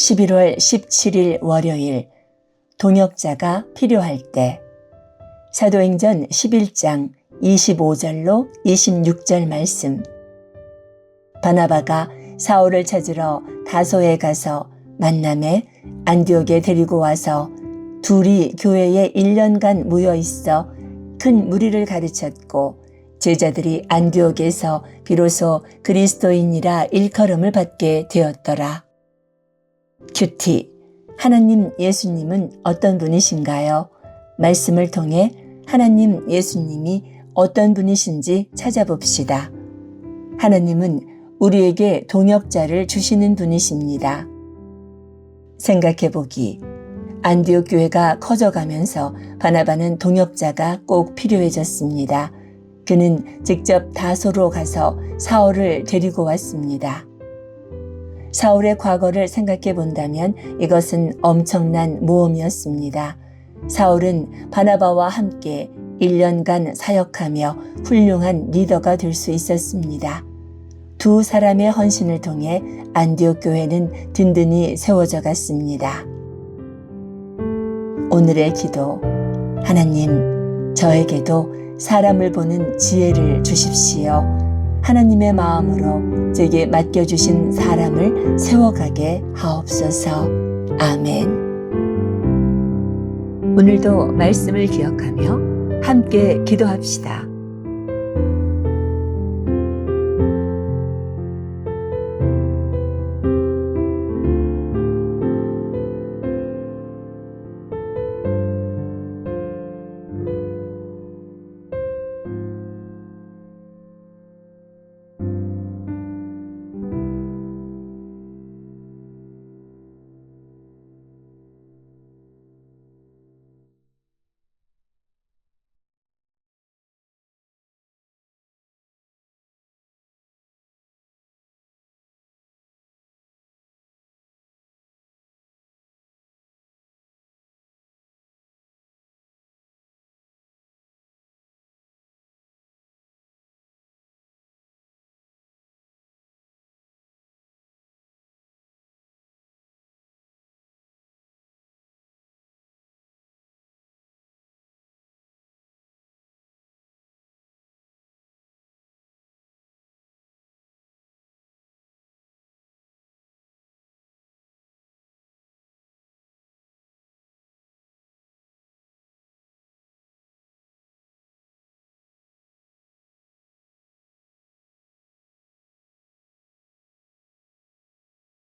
11월 17일 월요일 동역자가 필요할 때 사도행전 11장 25절로 26절 말씀 바나바가 사울을 찾으러 다소에 가서 만남에 안디옥에 데리고 와서 둘이 교회에 1년간 모여 있어 큰 무리를 가르쳤고 제자들이 안디옥에서 비로소 그리스도인이라 일컬음을 받게 되었더라. 큐티 하나님 예수님은 어떤 분이신가요? 말씀을 통해 하나님 예수님이 어떤 분이신지 찾아봅시다. 하나님은 우리에게 동역자를 주시는 분이십니다. 생각해 보기. 안디옥 교회가 커져가면서 바나바는 동역자가 꼭 필요해졌습니다. 그는 직접 다소로 가서 사울을 데리고 왔습니다. 사울의 과거를 생각해 본다면 이것은 엄청난 모험이었습니다. 사울은 바나바와 함께 1년간 사역하며 훌륭한 리더가 될 수 있었습니다. 두 사람의 헌신을 통해 안디옥 교회는 든든히 세워져 갔습니다. 오늘의 기도 하나님 저에게도 사람을 보는 지혜를 주십시오. 하나님의 마음으로 제게 맡겨주신 사람을 세워가게 하옵소서. 아멘. 오늘도 말씀을 기억하며 함께 기도합시다.